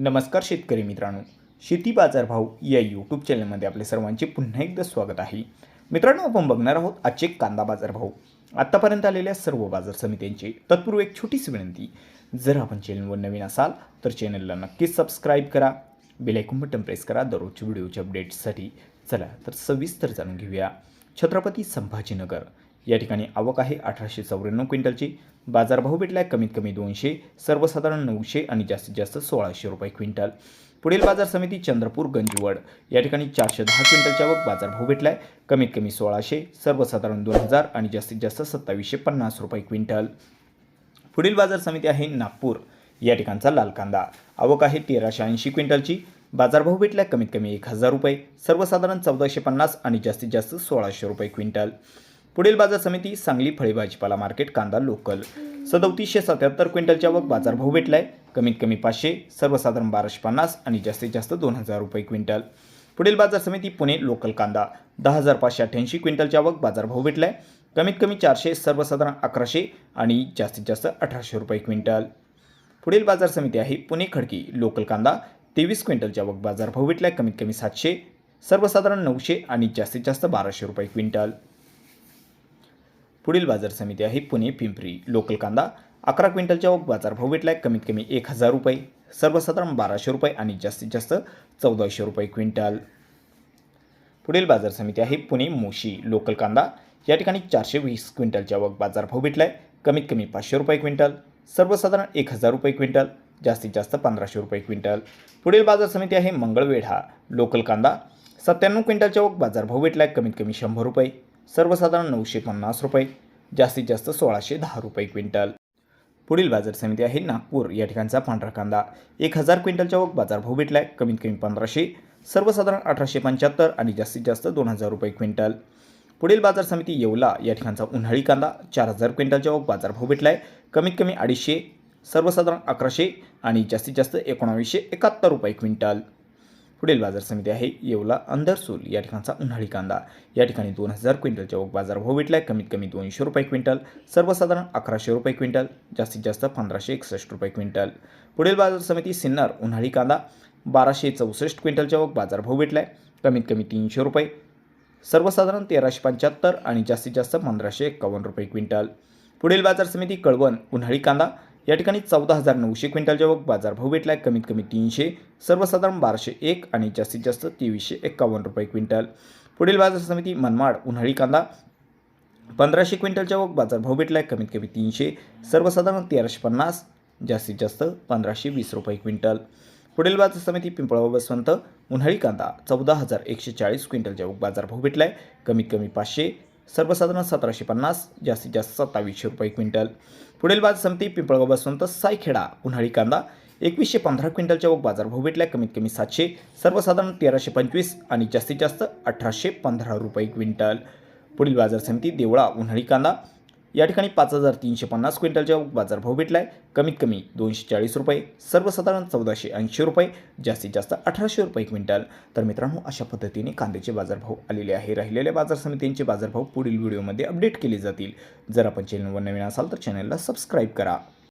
नमस्कार शेतकरी मित्रांनो. शेती बाजार भाव या यूट्यूब चॅनलमध्ये आपले सर्वांचे पुन्हा एकदा स्वागत आहे. मित्रांनो आपण बघणार आहोत आजचे कांदा बाजार भाव. आत्तापर्यंत आलेल्या सर्व बाजार समित्यांचे तत्पूर्वी एक छोटीशी विनंती. जर आपण चॅनलवर नवीन असाल तर चॅनलला नक्कीच सबस्क्राईब करा. बेलायकून बटन प्रेस करा. दररोजच्या व्हिडिओच्या अपडेट्ससाठी चला तर सविस्तर जाणून घेऊया. छत्रपती संभाजीनगर या ठिकाणी आवक आहे अठराशे चौऱ्याण्णव क्विंटलची. बाजारभाव भेटला आहे कमीत कमी दोनशे सर्वसाधारण नऊशे आणि जास्तीत जास्त सोळाशे रुपये क्विंटल. पुढील बाजार समिती चंद्रपूर गंजवड. या ठिकाणी चारशे दहा क्विंटलच्या आवक बाजारभाव भेटला आहे कमीत कमी सोळाशे सर्वसाधारण दोन हजार आणि जास्तीत जास्त सत्तावीसशे पन्नास रुपये क्विंटल. पुढील बाजार समिती आहे नागपूर. या ठिकाणचा लाल कांदा. आवक आहे तेराशे ऐंशी क्विंटलची. बाजारभाव भेटला कमीत कमी एक हजार रुपये सर्वसाधारण चौदाशे पन्नास आणि जास्तीत जास्त सोळाशे रुपये क्विंटल. पुढील बाजार समिती सांगली फळे भाजीपाला मार्केट कांदा लोकल. सदोतीसशे सत्याहत्तर क्विंटलच्या आवक बाजारभाव भेटलाय. कमीत कमी पाचशे सर्वसाधारण बाराशे पन्नास आणि जास्तीत जास्त दोन हजार रुपये क्विंटल. पुढील बाजार समिती पुणे लोकल कांदा दहा हजार पाचशे अठ्ठ्याऐंशी क्विंटलच्या आवक बाजारभाव भेटलाय. कमीत कमी चारशे सर्वसाधारण अकराशे आणि जास्तीत जास्त अठराशे रुपये क्विंटल. पुढील बाजार समिती आहे पुणे खडकी लोकल कांदा तेवीस क्विंटलच्या आवक बाजारभाव भेटलाय. कमीत कमी सातशे सर्वसाधारण नऊशे आणि जास्तीत जास्त बाराशे रुपये क्विंटल. पुढील बाजार समिती आहे पुणे पिंपरी लोकल कांदा. अकरा क्विंटलच्या बाजारभाव भेटला आहे कमीत कमी एक हजार रुपये. सर्वसाधारण बाराशे रुपये आणि जास्तीत जास्त चौदाशे रुपये क्विंटल. पुढील बाजार समिती आहे पुणे मोशी लोकल कांदा. या ठिकाणी चारशे वीस क्विंटलच्या आवक बाजारभाव आहे कमीत कमी पाचशे रुपये क्विंटल. सर्वसाधारण एक हजार रुपये क्विंटल जास्तीत जास्त पंधराशे रुपये क्विंटल. पुढील बाजार समिती आहे मंगळवेढा लोकल कांदा. सत्त्याण्णव क्विंटलच्या आवक बाजारभाव आहे कमीत कमी शंभर रुपये. सर्वसाधारण नऊशे पन्नास रुपये. जास्तीत जास्त सोळाशे दहा रुपये क्विंटल. पुढील बाजार समिती आहे नागपूर. या ठिकाणचा पांढरा कांदा एक हजार क्विंटलच्या आवक बाजारभाव आहे कमीत कमी पंधराशे सर्वसाधारण अठराशे पंच्याहत्तर आणि जास्तीत जास्त दोन हजार रुपये क्विंटल. पुढील बाजार समिती येवला. या ठिकाणचा उन्हाळी कांदा चार हजार क्विंटलच्या आवक बाजारभाव आहे कमीत कमी अडीचशे सर्वसाधारण अकराशे आणि जास्तीत जास्त एकोणावीसशे एकाहत्तर रुपये क्विंटल. पुढील बाजार समिती आहे येवला अंदरसूल. या ठिकाणचा उन्हाळी कांदा. या ठिकाणी दोन हजार क्विंटलच्या आवक बाजारभाव आहे कमीत कमी दोनशे रुपये क्विंटल. सर्वसाधारण अकराशे रुपये क्विंटल. जास्तीत जास्त पंधराशे एकसष्ट रुपये क्विंटल. पुढील बाजार समिती सिन्नर उन्हाळी कांदा. बाराशे चौसष्ट क्विंटलच्या आवक बाजारभाव आहे कमीत कमी तीनशे रुपये. सर्वसाधारण तेराशे पंच्याहत्तर आणि जास्तीत जास्त पंधराशे एक्कावन्न रुपये क्विंटल. पुढील बाजार समिती कळवण उन्हाळी कांदा. या ठिकाणी चौदा हजार नऊशे क्विंटलच्या बाजार बाजारभाव भेटलाय. कमीत कमी तीनशे सर्वसाधारण बाराशे एक आणि जास्तीत जास्त तेवीसशे एक्कावन्न रुपये क्विंटल. पुढील बाजार समिती मनमाड उन्हाळी कांदा पंधराशे क्विंटलच्या आवक बाजारभाव भेटलाय. कमीत कमी तीनशे सर्वसाधारण तेराशे पन्नास जास्तीत जास्त पंधराशे वीस रुपये क्विंटल. पुढील बाजार समिती पिंपळाव बसवंत उन्हाळी कांदा चौदा हजार एकशे चाळीस क्विंटलच्या आवक बाजारभाव भेटलाय. कमीत कमी पाचशे सर्वसाधारण सतराशे पन्नास जास्तीत जास्त सत्तावीसशे रुपये क्विंटल. पुढील बाजार समिती पिंपळगाव बसवंत सायखेडा उन्हाळी कांदा एकवीसशे पंधरा क्विंटलच्या आवक बाजारभाव भेटल्या कमीत कमी सातशे सर्वसाधारण तेराशे पंचवीस आणि जास्तीत जास्त अठराशे पंधरा रुपये क्विंटल. पुढील बाजार समिती देवळा उन्हाळी कांदा या ठिकाणी पाच हजार तीनशे पन्नास क्विंटलच्या बाजारभाव भेटला आहे कमीत कमी दोनशे चाळीस रुपये सर्वसाधारण चौदाशे ऐंशी रुपये जास्तीत जास्त अठराशे रुपये क्विंटल. तर मित्रांनो अशा पद्धतीने कांद्याचे बाजारभाव आलेले आहे. राहिलेल्या बाजार समित्यांचे बाजारभाव पुढील व्हिडिओमध्ये अपडेट केले जातील. जर आपण चॅनलवर नवीन असाल तर चॅनलला सबस्क्राईब करा.